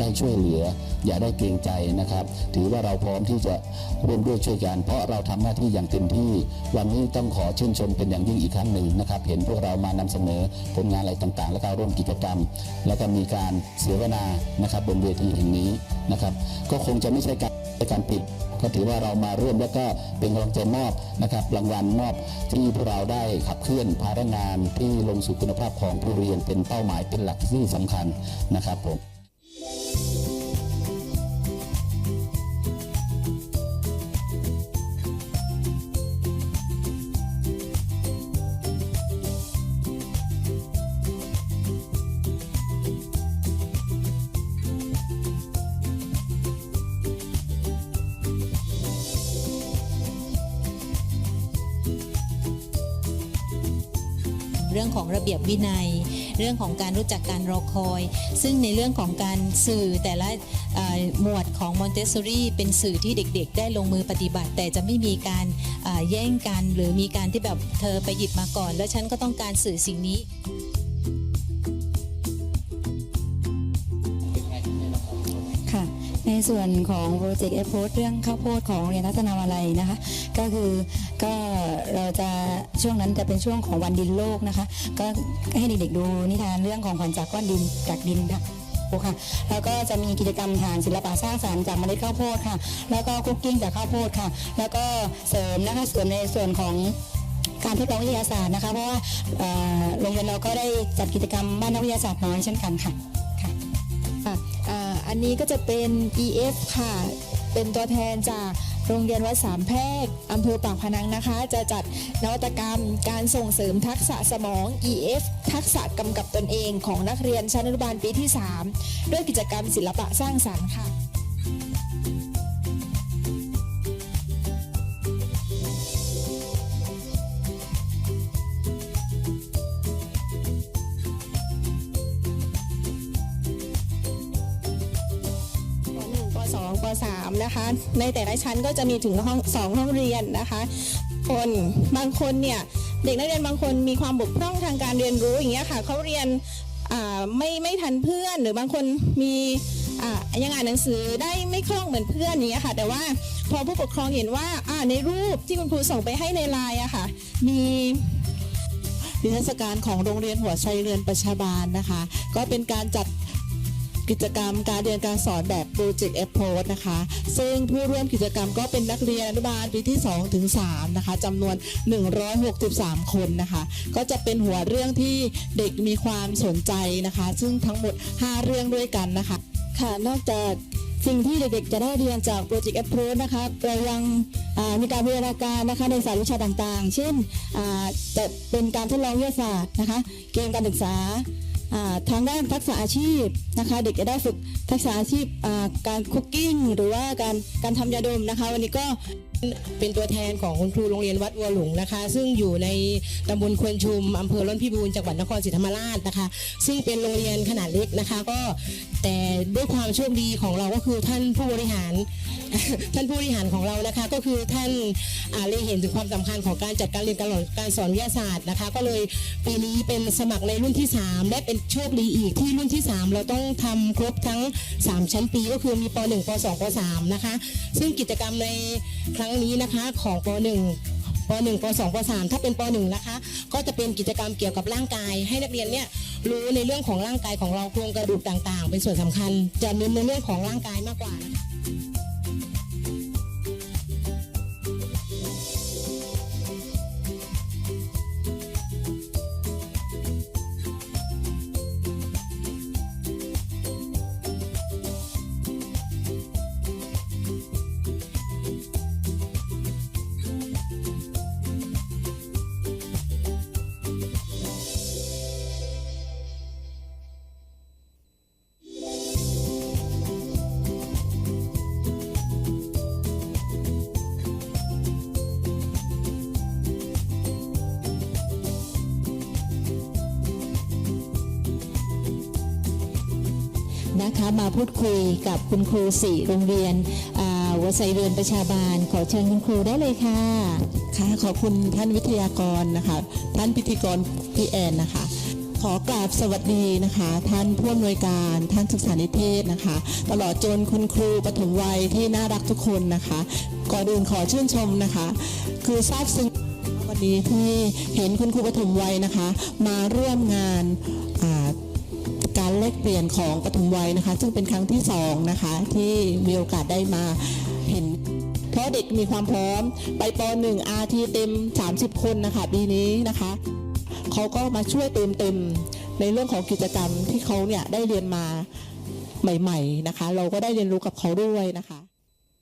ได้ช่วยเหลือ อย่าได้เกรงใจนะครับ ถือว่าเราพร้อมที่จะร่วมด้วยช่วยกัน เพราะเราทำหน้าที่อย่างเต็มที่ วันนี้ต้องขอชื่นชมเป็นอย่างยิ่งอีกครั้งหนึ่งนะครับ เห็นพวกเรามานำเสนอผลงานอะไรต่างๆ แล้วก็ร่วมกิจกรรม แล้วก็มีการเสวนานะครับบนเวทีแห่งนี้นะครับ ก็คงจะไม่ใช่การการปิดก็ถือว่าเรามาร่วมแล้วก็เป็นกำลังใจมอบนะครับรางวัลมอบที่พวกเราได้ขับเคลื่อนภารงานที่ลงสู่คุณภาพของผู้เรียนเป็นเป้าหมายเป็นหลักที่สำคัญนะครับผม เรื่องของระเบียบวินัย เรื่องของการรู้จักการรอคอย ซึ่งในเรื่องของการสื่อแต่ละหมวดของมอนเตสซอรี่เป็นสื่อที่เด็กๆ ได้ลงมือปฏิบัติ แต่จะไม่มีการแย่งกัน หรือมีการที่แบบเธอไปหยิบมาก่อน แล้วฉันก็ต้องการสื่อสิ่งนี้ ส่วนของโปรเจกต์เอฟโพเรื่องข้าวโพดของเรียนทัศนาวลัยนะคะ ก็คือก็เราจะช่วงนั้นจะเป็นช่วงของวันดินโลกนะคะ ก็ให้เด็กๆดูนิทานเรื่องของขวัญจากก้อนดินจากดินค่ะค่ะแล้วก็จะมีกิจกรรมทางศิลปะสร้างสรรค์จากเมล็ดข้าวโพดค่ะ แล้วก็คุกกิ้งจากข้าวโพดค่ะ แล้วก็เสริมนะคะเสริมในส่วนของการทดลองวิทยาศาสตร์นะคะ เพราะว่าโรงเรียนเราก็ได้จัดกิจกรรมบ้านนักวิทยาศาสตร์น้อยเช่นกันค่ะ อันนี้ก็จะเป็น EF ค่ะ เป็นตัวแทนจากโรงเรียนวัดสามแพรกอำเภอปากพนังนะคะ จะจัดนวัตกรรมการส่งเสริมทักษะสมอง EF ทักษะกำกับตนเองของนักเรียนชั้นอนุบาลปีที่ 3 ด้วยกิจกรรมศิลปะสร้างสรรค์ค่ะ .3 นะคะ ในแต่ละชั้นก็จะมีถึงห้องสองห้องเรียนนะคะคนบางคนเนี่ยเด็กนักเรียนบางคนมีความบกพร่องทางการเรียนรู้อย่างเงี้ยค่ะเขาเรียนไม่ไม่ทันเพื่อนหรือบางคนมียังอ่านหนังสือได้ไม่คล่องเหมือนเพื่อนอย่างเงี้ยค่ะ แต่ว่าพอผู้ปกครองเห็นว่าอ่าในรูปที่คุณครูส่งไปให้ในไลน์อะค่ะ มีนิทรรศการของโรงเรียนหัวไชเรือนประชาบาลนะคะ ก็เป็นการจัด กิจกรรมการเรียนการสอนแบบโปรเจกต์แอปโพสนะคะ ซึ่งผู้ร่วมกิจกรรมก็เป็นนักเรียนอนุบาลปีที่ 2 ถึง 3 นะคะจำนวน 163 คนนะคะ ก็จะเป็นหัวเรื่องที่เด็กมีความสนใจนะคะ ซึ่งทั้งหมด 5 เรื่องด้วยกันนะคะ ค่ะ นอกจากสิ่งที่เด็กๆ จะได้เรียนจากโปรเจกต์แอปโ e นะคะเรายังมีการบูรณาการนะคะในสายวิชาต่างๆ เช่นจะเป็นการทดลองวิทยาศาสตร์นะคะ เกมการศึกษา ทางด้านทักษะอาชีพนะคะ เด็กจะได้ฝึกทักษะอาชีพการคุกกิ้งหรือว่าการการทำยาดมนะคะ วันนี้ก็ เป็นตัวแทนของคุณครูโรงเรียนวัดวัวหลงนะคะ ซึ่งอยู่ในตำบลควนชุมอำเภอล้นพิบูลจังหวัดนครศรีธรรมราชนะคะ ซึ่งเป็นโรงเรียนขนาดเล็กนะคะ ก็แต่ด้วยความโชคดีของเราก็คือท่านผู้บริหารท่านผู้บริหารของเรานะคะ ก็คือท่านอาเลเห็นถึงความสำคัญของการจัดการเรียนการสอนการสอนวิทยาศาสตร์นะคะ ก็เลยปีนี้เป็นสมัครในรุ่นที่ 3 และเป็นโชคดีอีกที่รุ่นที่ 3 เราต้องทำครบทั้ง 3 ชั้นปีก็คือมีป .1 ป .2 ป .3 นะคะ ซึ่งกิจกรรมในครั้งนี้นะคะของป .1 ป .1 ป .2 ป .3 ถ้าเป็นป .1 นะคะ ก็จะเป็นกิจกรรมเกี่ยวกับร่างกาย ให้นักเรียนเนี่ยรู้ในเรื่องของร่างกายของเราโครงกระดูกต่าง ๆ เป็นส่วนสำคัญ จะเน้นในเรื่องของร่างกายมากกว่านะคะ นะคะมาพูดคุยกับคุณครูสี่โรงเรียนวัดไซเรือนประชาบาล ขอเชิญคุณครูได้เลยค่ะค่ะขอบคุณท่านวิทยากรนะคะ ท่านพิธีกรพี่แอนนะคะ ขอกราบสวัสดีนะคะ ท่านผู้อำนวยการท่านศึกษานิเทศนะคะ ตลอดจนคุณครูปฐมวัยที่น่ารักทุกคนนะคะ ก่อนอื่นขอชื่นชมนะคะ คือทราบซึ้งวันนี้ที่เห็นคุณครูปฐมวัยนะคะ มาร่วมงานา การแลกเปลี่ยนของปฐมวัยนะคะ ซึ่งเป็นครั้งที่สองนะคะที่มีโอกาสได้มาเห็น เพราะเด็กมีความพร้อมไปป .1 RT เต็ม 30 คนนะคะปีนี้นะคะเขาก็มาช่วยเติมเต็มในเรื่องของกิจกรรมที่เขาเนี่ยได้เรียนมาใหม่ ๆนะคะ เราก็ได้เรียนรู้กับเขาด้วยนะคะ